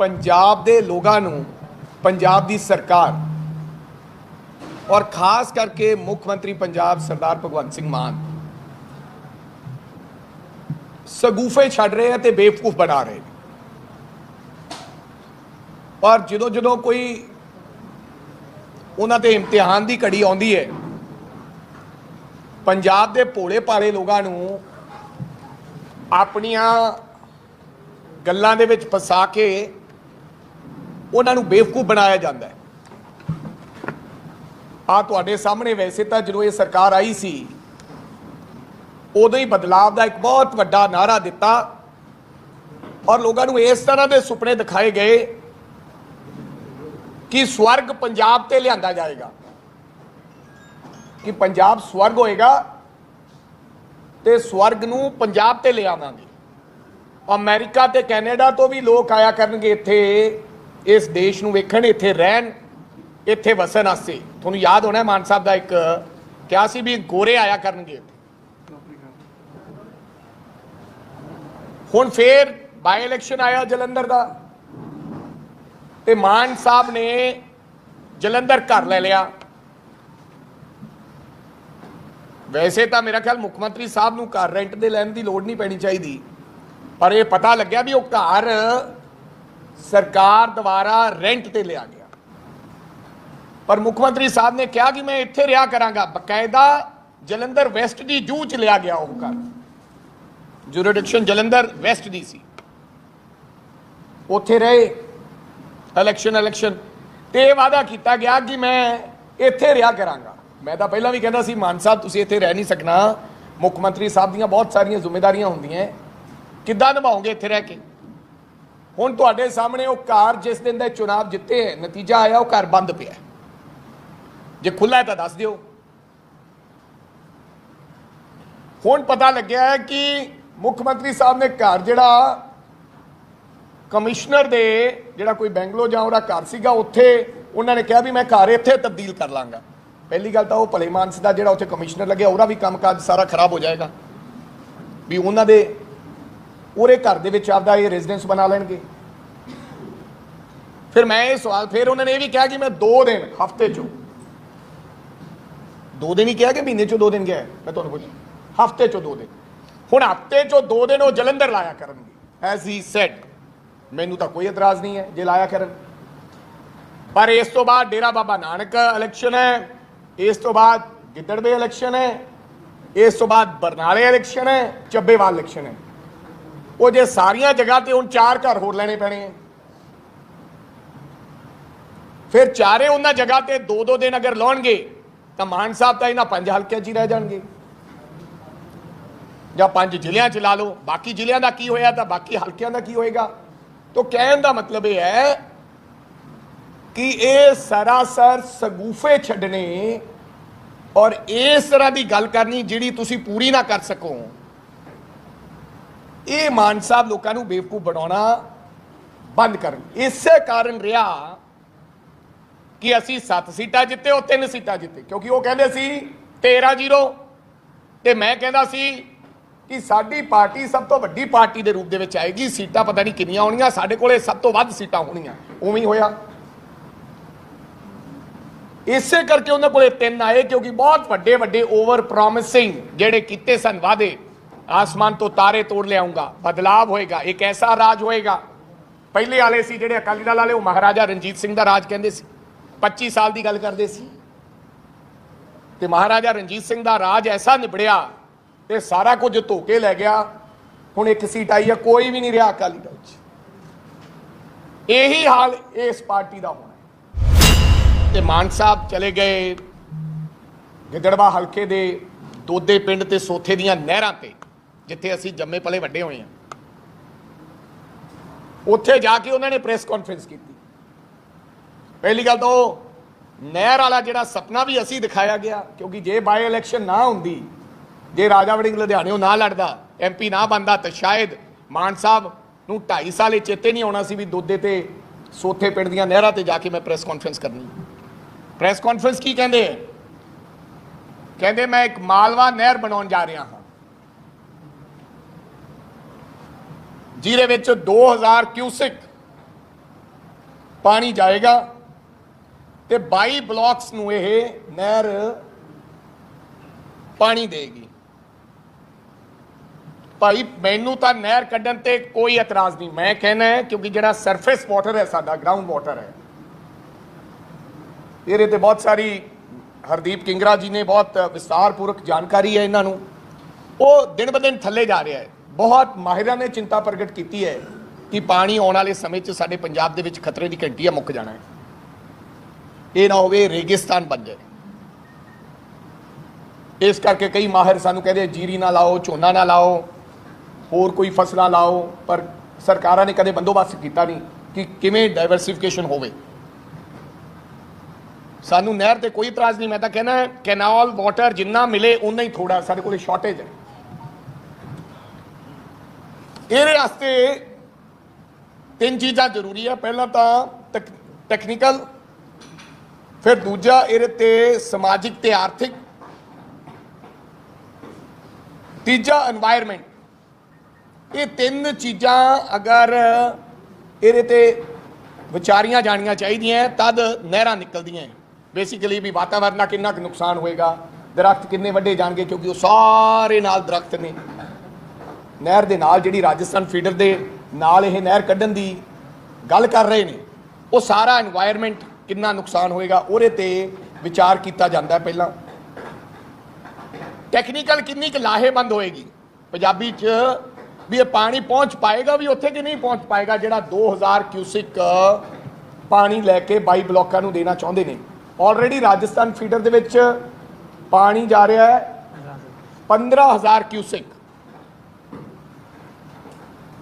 ਪੰਜਾਬ ਦੇ ਲੋਕਾਂ ਨੂੰ, ਪੰਜਾਬ ਦੀ ਸਰਕਾਰ ਔਰ ਖਾਸ ਕਰਕੇ ਮੁੱਖ ਮੰਤਰੀ ਪੰਜਾਬ ਸਰਦਾਰ ਭਗਵੰਤ ਸਿੰਘ ਮਾਨ ਸਗੂਫੇ ਛੱਡ ਰਹੇ ਆ ਤੇ ਬੇਵਕੂਫ ਬਣਾ ਰਹੇ ਨੇ। ਔਰ ਜਦੋਂ ਜਦੋਂ ਕੋਈ ਉਹਨਾਂ ਤੇ ਇਮਤਿਹਾਨ ਦੀ ਘੜੀ ਆਉਂਦੀ ਹੈ, ਪੰਜਾਬ ਦੇ ਭੋਲੇ ਭਾਲੇ ਲੋਕਾਂ ਨੂੰ ਆਪਣੀਆਂ ਗੱਲਾਂ ਦੇ ਵਿੱਚ ਫਸਾ ਕੇ ਉਹਨਾਂ ਨੂੰ ਬੇਵਕੂਫ ਬਣਾਇਆ ਜਾਂਦਾ ਹੈ। ਆ ਤੁਹਾਡੇ ਸਾਹਮਣੇ ਵੈਸੇ ਤਾਂ ਜਦੋਂ ਇਹ ਸਰਕਾਰ ਆਈ ਸੀ, ਉਦੋਂ ਹੀ ਬਦਲਾਅ ਦਾ ਇੱਕ ਬਹੁਤ ਵੱਡਾ ਨਾਰਾ ਦਿੱਤਾ ਔਰ ਲੋਕਾਂ ਨੂੰ ਇਸ ਤਰ੍ਹਾਂ ਦੇ ਸੁਪਨੇ ਦਿਖਾਏ ਗਏ ਕਿ ਸਵਰਗ ਪੰਜਾਬ ਤੇ ਲਿਆਂਦਾ ਜਾਏਗਾ। ਕਿ ਪੰਜਾਬ ਸਵਰਗ ਹੋਏਗਾ ਤੇ ਸਵਰਗ ਨੂੰ ਪੰਜਾਬ ਤੇ ਲਿਆਵਾਂਗੇ। ਅਮਰੀਕਾ ਤੇ ਕੈਨੇਡਾ ਤੋਂ ਵੀ ਲੋਕ ਆਇਆ ਕਰਨਗੇ ਇੱਥੇ। ਇਸ ਦੇਸ਼ ਨੂੰ ਵੇਖਣ, ਇੱਥੇ ਰਹਿਣ, ਇੱਥੇ ਵਸਣ ਵਾਸਤੇ। ਤੁਹਾਨੂੰ ਯਾਦ ਹੋਣਾ ਮਾਨ ਸਾਹਿਬ ਦਾ ਇੱਕ, ਕਿਹਾ ਸੀ ਵੀ ਗੋਰੇ ਆਇਆ ਕਰਨਗੇ ਹੁਣ ਫੇਰ ਬਾਈ ਇਲੈਕਸ਼ਨ ਆਇਆ ਜਲੰਧਰ ਦਾ। ਤੇ ਮਾਨ ਸਾਹਿਬ ਨੇ ਜਲੰਧਰ ਘਰ ਲੈ ਲਿਆ। ਵੈਸੇ ਤਾਂ ਮੇਰਾ ਖਿਆਲ ਮੁੱਖ ਮੰਤਰੀ ਸਾਹਿਬ ਨੂੰ ਘਰ ਰੈਂਟ ਦੇ ਲੈਣ ਦੀ ਲੋੜ ਨਹੀਂ ਪੈਣੀ ਚਾਹੀਦੀ। ਪਰ ਇਹ ਪਤਾ ਲੱਗਿਆ ਵੀ ਉਹ ਘਰ ਸਰਕਾਰ ਦੁਆਰਾ ਰੈਂਟ ਤੇ ਲਿਆ ਗਿਆ। ਪਰ ਮੁੱਖ ਮੰਤਰੀ ਸਾਹਿਬ ਨੇ ਕਿਹਾ ਕਿ ਮੈਂ ਇੱਥੇ ਰਿਹਾ ਕਰਾਂਗਾ। ਬਕਾਇਦਾ ਜਲੰਧਰ ਵੈਸਟ ਦੀ ਜੂ ਚ ਲਿਆ ਗਿਆ ਉਹ ਘਰ। ਜੁਰਿਡਿਕਸ਼ਨ ਜਲੰਧਰ ਵੈਸਟ ਦੀ ਸੀ। ਉੱਥੇ ਰਹੇ। ਇਲੈਕਸ਼ਨ ਇਲੈਕਸ਼ਨ ਤੇ ਇਹ ਵਾਅਦਾ ਕੀਤਾ ਗਿਆ ਕਿ ਮੈਂ ਇੱਥੇ ਰਿਹਾ ਕਰਾਂਗਾ। ਮੈਂ ਤਾਂ ਪਹਿਲਾਂ ਵੀ ਕਹਿੰਦਾ ਸੀ, ਮਾਨ ਸਾਹਿਬ, ਤੁਸੀਂ ਇੱਥੇ ਰਹਿ ਨਹੀਂ ਸਕਣਾ। ਮੁੱਖ ਮੰਤਰੀ ਸਾਹਿਬ ਦੀਆਂ ਬਹੁਤ ਸਾਰੀਆਂ ਜ਼ਿੰਮੇਵਾਰੀਆਂ ਹੁੰਦੀਆਂ। ਕਿੱਦਾਂ ਨਿਭਾਓਗੇ ਇੱਥੇ ਰਹਿ ਕੇ? ਹੁਣ ਤੁਹਾਡੇ ਸਾਹਮਣੇ ਉਹ ਕਾਰ ਜਿਸ ਦਿਨ ਦਾ ਚੁਣਾਵ ਜਿੱਤੇ ਹੈ, ਨਤੀਜਾ ਆਇਆ, ਉਹ ਘਰ ਬੰਦ ਪਿਆ ਜੇ ਖੁੱਲਾ ਹੈ ਤਾਂ ਦੱਸ ਦਿਓ। ਹੁਣ ਪਤਾ ਲੱਗਿਆ ਹੈ ਕਿ ਮੁੱਖ ਮੰਤਰੀ ਸਾਹਿਬ ਨੇ ਘਰ ਜਿਹੜਾ ਕਮਿਸ਼ਨਰ ਦੇ ਜਿਹੜਾ ਕੋਈ ਬੈਂਗਲੋ ਜਾਂ ਉਹਦਾ ਘਰ ਸੀਗਾ, ਉੱਥੇ ਉਹਨਾਂ ਨੇ ਕਿਹਾ ਵੀ ਮੈਂ ਘਰ ਇੱਥੇ ਤਬਦੀਲ ਕਰ ਲਾਂਗਾ। ਪਹਿਲੀ ਗੱਲ ਤਾਂ ਉਹ ਭਲੇ ਮਾਨਸ ਦਾ ਜਿਹੜਾ ਉੱਥੇ ਕਮਿਸ਼ਨਰ ਲੱਗਿਆ, ਉਹਦਾ ਵੀ ਕੰਮਕਾਜ ਸਾਰਾ ਖਰਾਬ ਹੋ ਜਾਏਗਾ। ਵੀ ਉਹਨਾਂ ਦੇ ਉਹਦੇ ਘਰ ਦੇ ਵਿੱਚ ਆਪਦਾ ਇਹ ਰੈਜ਼ੀਡੈਂਸ ਬਣਾ ਲੈਣਗੇ। ਫਿਰ ਮੈਂ ਇਹ ਸਵਾਲ ਫਿਰ ਉਹਨਾਂ ਨੇ ਇਹ ਵੀ ਕਿਹਾ ਕਿ ਮੈਂ 2 ਦਿਨ ਹਫ਼ਤੇ ਚੋਂ ਦੋ ਦਿਨ ਹੀ ਕਿਹਾ ਕਿ ਮਹੀਨੇ ਚੋਂ 2 ਦਿਨ ਗਿਆ ਮੈਂ ਤੁਹਾਨੂੰ ਪੁੱਛ ਹਫ਼ਤੇ ਚੋਂ 2 ਦਿਨ। ਹੁਣ ਹਫ਼ਤੇ ਚੋਂ 2 ਦਿਨ ਉਹ ਜਲੰਧਰ ਲਾਇਆ ਕਰਨਗੇ। ਐਜ਼ ਹੀ ਸੈਡ ਮੈਨੂੰ ਤਾਂ ਕੋਈ ਇਤਰਾਜ਼ ਨਹੀਂ ਹੈ ਜੇ ਲਾਇਆ ਕਰਨ। ਪਰ ਇਸ ਤੋਂ ਬਾਅਦ ਡੇਰਾ ਬਾਬਾ ਨਾਨਕ ਇਲੈਕਸ਼ਨ ਹੈ। ਇਸ ਤੋਂ ਬਾਅਦ ਗਿੱਦੜਵੇ ਇਲੈਕਸ਼ਨ ਹੈ। ਇਸ ਤੋਂ ਬਾਅਦ ਬਰਨਾਲੇ ਇਲੈਕਸ਼ਨ ਹੈ। ਚੱਬੇਵਾਲ ਇਲੈਕਸ਼ਨ ਹੈ। ਉਹ ਜੇ ਸਾਰੀਆਂ ਜਗ੍ਹਾ ਤੇ ਹੁਣ ਚਾਰ ਘਰ ਹੋਰ ਲੈਣੇ ਪੈਣੇ ਆ। ਫਿਰ ਚਾਰੇ ਉਹਨਾਂ ਜਗ੍ਹਾ ਤੇ ਦੋ ਦੋ ਦਿਨ ਅਗਰ ਲਾਉਣਗੇ, ਤਾਂ ਮਾਨ ਸਾਹਿਬ ਤਾਂ ਇਹਨਾਂ ਪੰਜ ਹਲਕਿਆਂ 'ਚ ਹੀ ਰਹਿ ਜਾਣਗੇ। ਜਾਂ ਪੰਜ ਜ਼ਿਲ੍ਹਿਆਂ 'ਚ ਲਾ ਲਓ। ਬਾਕੀ ਜ਼ਿਲ੍ਹਿਆਂ ਦਾ ਕੀ ਹੋਇਆ ਤਾਂ ਬਾਕੀ ਹਲਕਿਆਂ ਦਾ ਕੀ ਹੋਏਗਾ? ਤੋਂ ਕਹਿਣ ਦਾ ਮਤਲਬ ਇਹ ਹੈ ਕਿ ਇਹ ਸਰਾਸਰ ਸਗੂਫੇ ਛੱਡਣੇ ਔਰ ਇਸ ਤਰ੍ਹਾਂ ਦੀ ਗੱਲ ਕਰਨੀ ਜਿਹੜੀ ਤੁਸੀਂ ਪੂਰੀ ਨਾ ਕਰ ਸਕੋ। ਇਹ ਮਾਨ ਸਾਹਿਬ ਲੋਕਾਂ ਨੂੰ ਬੇਵਕੂਫ ਬਣਾਉਣਾ ਬੰਦ ਕਰਨ। ਇਸੇ ਕਾਰਨ ਰਿਹਾ ਕਿ ਅਸੀਂ 7 ਸੀਟਾਂ ਜਿੱਤੇ ਉਹ 3 ਸੀਟਾਂ ਜਿੱਤੇ। ਕਿਉਂਕਿ ਉਹ ਕਹਿੰਦੇ ਸੀ 13-0 ਤੇ ਮੈਂ ਕਹਿੰਦਾ ਸੀ ਕਿ ਸਾਡੀ ਪਾਰਟੀ ਸਭ ਤੋਂ ਵੱਡੀ ਪਾਰਟੀ ਦੇ ਰੂਪ ਦੇ ਵਿੱਚ ਆਏਗੀ। ਸੀਟਾਂ ਪਤਾ ਨਹੀਂ ਕਿੰਨੀਆਂ ਹੋਣੀਆਂ ਸਾਡੇ ਕੋਲੇ ਸਭ ਤੋਂ ਵੱਧ ਸੀਟਾਂ ਹੋਣੀਆਂ ਉਵੇਂ ਹੀ ਹੋਇਆ। ਇਸੇ ਕਰਕੇ ਉਹਨਾਂ ਕੋਲੇ ਤਿੰਨ ਆਏ ਕਿਉਂਕਿ ਬਹੁਤ ਵੱਡੇ ਵੱਡੇ ਓਵਰ ਪ੍ਰੋਮਿਸਿੰਗ ਜਿਹੜੇ ਕੀਤੇ ਸਨ ਵਾਅਦੇ। ਆਸਮਾਨ ਤੋਂ ਤਾਰੇ ਤੋੜ ਲਿਆਉਂਗਾ ਬਦਲਾਵ ਹੋਏਗਾ ਇੱਕ ਐਸਾ ਰਾਜ ਹੋਏਗਾ ਪਹਿਲੇ ਵਾਲੇ ਸੀ ਜਿਹੜੇ ਅਕਾਲੀ ਦਲ ਵਾਲੇ ਉਹ ਮਹਾਰਾਜਾ ਰਣਜੀਤ ਸਿੰਘ ਦਾ ਰਾਜ ਕਹਿੰਦੇ ਸੀ 25 ਸਾਲ ਦੀ ਗੱਲ ਕਰਦੇ ਸੀ ਤੇ ਮਹਾਰਾਜਾ ਰਣਜੀਤ ਸਿੰਘ ਦਾ ਰਾਜ ਐਸਾ ਨਿਬੜਿਆ ਤੇ ਸਾਰਾ ਕੁਝ ਧੋ ਕੇ ਲੈ ਗਿਆ ਹੁਣ ਇੱਕ ਸੀਟ ਆਈ ਹੈ ਕੋਈ ਵੀ ਨਹੀਂ ਰਿਹਾ ਅਕਾਲੀ ਦਲ 'ਚ ਇਹੀ ਹਾਲ ਇਸ ਪਾਰਟੀ ਦਾ ਹੋਣਾ ਤੇ ਮਾਨ ਸਾਹਿਬ ਚਲੇ ਗਏ ਗਿੱਦੜਵਾ ਹਲਕੇ ਦੇ ਦੋਦੇ ਪਿੰਡ ਤੇ ਸੋਥੇ ਦੀਆਂ ਨਹਿਰਾਂ ਤੇ ਜਿੱਥੇ ਅਸੀਂ ਜੰਮੇ ਪਲੇ ਵੱਡੇ ਹੋਏ ਹਾਂ। ਉੱਥੇ ਜਾ ਕੇ ਉਹਨਾਂ ਨੇ ਪ੍ਰੈਸ ਕਾਨਫਰੰਸ ਕੀਤੀ। ਪਹਿਲੀ ਗੱਲ ਤਾਂ ਉਹ ਨਹਿਰ ਵਾਲਾ ਜਿਹੜਾ ਸੁਪਨਾ ਵੀ ਅਸੀਂ ਦਿਖਾਇਆ ਗਿਆ, ਕਿਉਂਕਿ ਜੇ ਬਾਈ ਇਲੈਕਸ਼ਨ ਨਾ ਹੁੰਦੀ, ਜੇ ਰਾਜਾ ਵੜਿੰਗ ਲੁਧਿਆਣਿਓਂ ਨਾ ਲੜਦਾ ਐਮਪੀ ਨਾ ਬੰਦਾ ਤਾਂ ਸ਼ਾਇਦ ਮਾਨ ਸਾਹਿਬ ਨੂੰ 2.5 ਸਾਲ ਇਹ ਚੇਤੇ ਨਹੀਂ ਆਉਣਾ ਸੀ ਵੀ ਦੋਦੇ ਤੇ ਸੋਥੇ ਪਿੰਡ ਦੀਆਂ ਨਹਿਰਾਂ ਤੇ ਜਾ ਕੇ ਮੈਂ ਪ੍ਰੈਸ ਕਾਨਫਰੰਸ ਕਰਨੀ ਪ੍ਰੈਸ ਕਾਨਫਰੰਸ ਕੀ ਕਹਿੰਦੇ ਕਹਿੰਦੇ ਮੈਂ ਇੱਕ ਮਾਲਵਾ ਨਹਿਰ ਬਣਾਉਣ ਜਾ ਰਿਹਾ ਹਾਂ। ਜਿਹਦੇ ਵਿੱਚ 2000 ਕਿਊਸਿਕ ਪਾਣੀ ਜਾਏਗਾ ਤੇ 22 ਬਲਾਕਸ ਨੂੰ ਇਹ ਨਹਿਰ ਪਾਣੀ ਦੇਗੀ। ਭਾਈ, ਮੈਨੂੰ ਤਾਂ ਨਹਿਰ ਕੱਢਣ ਤੇ ਕੋਈ ਇਤਰਾਜ਼ ਨਹੀਂ। ਮੈਂ ਕਹਿਣਾ ਹੈ, ਕਿਉਂਕਿ ਜਿਹੜਾ ਸਰਫੇਸ ਵਾਟਰ ਹੈ, ਸਾਡਾ ਗਰਾਊਂਡ ਵਾਟਰ ਹੈ। ਇਹਦੇ ਤੇ ਬਹੁਤ ਸਾਰੀ ਹਰਦੀਪ ਕਿੰਗਰਾ ਜੀ ਨੇ ਬਹੁਤ ਵਿਸਤਾਰਪੂਰਵਕ ਜਾਣਕਾਰੀ ਹੈ ਇਹਨਾਂ ਨੂੰ। ਉਹ ਦਿਨ ਬ ਦਿਨ ਥੱਲੇ ਜਾ ਰਿਹਾ ਹੈ। ਬਹੁਤ ਮਾਹਿਰਾਂ ਨੇ ਚਿੰਤਾ ਪ੍ਰਗਟ ਕੀਤੀ ਹੈ ਕਿ ਪਾਣੀ ਆਉਣ ਵਾਲੇ ਸਮੇਂ 'ਚ ਸਾਡੇ ਪੰਜਾਬ ਦੇ ਵਿੱਚ ਖਤਰੇ ਦੀ ਘੰਟੀ ਆ ਮੁੱਕ ਜਾਣਾ ਹੈ। ਇਹ ਨਾ ਹੋਵੇ ਰੇਗਿਸਤਾਨ ਬਣ ਜਾਏ ਇਸ ਕਰਕੇ ਕਈ ਮਾਹਿਰ ਸਾਨੂੰ ਕਹਿੰਦੇ ਜੀਰੀ ਨਾ ਲਾਓ, ਝੋਨਾ ਨਾ ਲਾਓ, ਹੋਰ ਕੋਈ ਫਸਲਾਂ ਲਾਓ, ਪਰ ਸਰਕਾਰਾਂ ਨੇ ਕਦੇ ਬੰਦੋਬਸਤ ਕੀਤਾ ਨਹੀਂ ਕਿ ਕਿਵੇਂ ਡਾਈਵਰਸਿਫਿਕੇਸ਼ਨ ਹੋਵੇ। ਸਾਨੂੰ ਨਹਿਰ ਤੇ ਕੋਈ ਇਤਰਾਜ਼ ਨਹੀਂ, ਮੈਂ ਤਾਂ ਕਹਿੰਦਾ ਕੈਨਾਲ ਵਾਟਰ ਜਿੰਨਾ ਮਿਲੇ ਉਨਾ ਹੀ ਥੋੜਾ ਸਾਡੇ ਕੋਲ ਸ਼ਾਰਟੇਜ ਹੈ। ਇਹਦੇ ਵਾਸਤੇ ਤਿੰਨ ਚੀਜ਼ਾਂ ਜ਼ਰੂਰੀ ਆ। ਪਹਿਲਾਂ ਤਾਂ ਟੈਕਨੀਕਲ ਫਿਰ ਦੂਜਾ ਇਹਦੇ ਤੇ ਸਮਾਜਿਕ ਤੇ ਆਰਥਿਕ, ਤੀਜਾ এনवायरमेंट ਇਹ ਤਿੰਨ ਚੀਜ਼ਾਂ ਅਗਰ ਇਹਦੇ ਤੇ ਵਿਚਾਰੀਆਂ ਜਾਣੀਆਂ ਚਾਹੀਦੀਆਂ ਤਦ ਨਹਿਰਾਂ ਨਿਕਲਦੀਆਂ ਬੇਸਿਕਲੀ ਵੀ ਵਾਤਾਵਰਨ ਦਾ ਕਿੰਨਾ ਕੁ ਨੁਕਸਾਨ ਹੋਏਗਾ, ਦਰਖਤ ਕਿੰਨੇ ਵੱਡੇ ਜਾਣਗੇ ਕਿਉਂਕਿ ਉਹ ਸਾਰੇ ਨਾਲ ਦਰਖਤ ਨੇ। ਨਹਿਰ ਦੇ ਨਾਲ ਜਿਹੜੀ ਰਾਜਸਥਾਨ ਫੀਡਰ ਦੇ ਨਾਲ ਇਹ ਨਹਿਰ ਕੱਢਣ ਦੀ ਗੱਲ ਕਰ ਰਹੇ ਨੇ, ਉਹ ਸਾਰਾ এনवायरमेंट ਕਿੰਨਾ ਨੁਕਸਾਨ ਹੋਏਗਾ, ਉਹਦੇ ਤੇ ਵਿਚਾਰ ਕੀਤਾ ਜਾਂਦਾ ਪਹਿਲਾਂ। ਟੈਕਨੀਕਲ ਕਿੰਨੀ ਕੁ ਲਾਹੇਬੰਦ ਹੋਏਗੀ? ਪੰਜਾਬੀ 'ਚ ਵੀ ਇਹ ਪਾਣੀ ਪਹੁੰਚ ਪਾਏਗਾ ਵੀ ਉੱਥੇ ਕਿ ਨਹੀਂ ਪਹੁੰਚ ਪਾਏਗਾ, ਜਿਹੜਾ 2000 ਕਿਊਸਿਕ ਪਾਣੀ ਲੈ ਕੇ ਬਾਈ ਬਲਾਕਾਂ ਨੂੰ ਦੇਣਾ ਚਾਹੁੰਦੇ ਨੇ। ਆਲਰੇਡੀ ਰਾਜਸਥਾਨ ਫੀਡਰ ਦੇ ਵਿੱਚ ਪਾਣੀ ਜਾ ਰਿਹਾ ਹੈ 15000 ਕਿਊਸਿਕ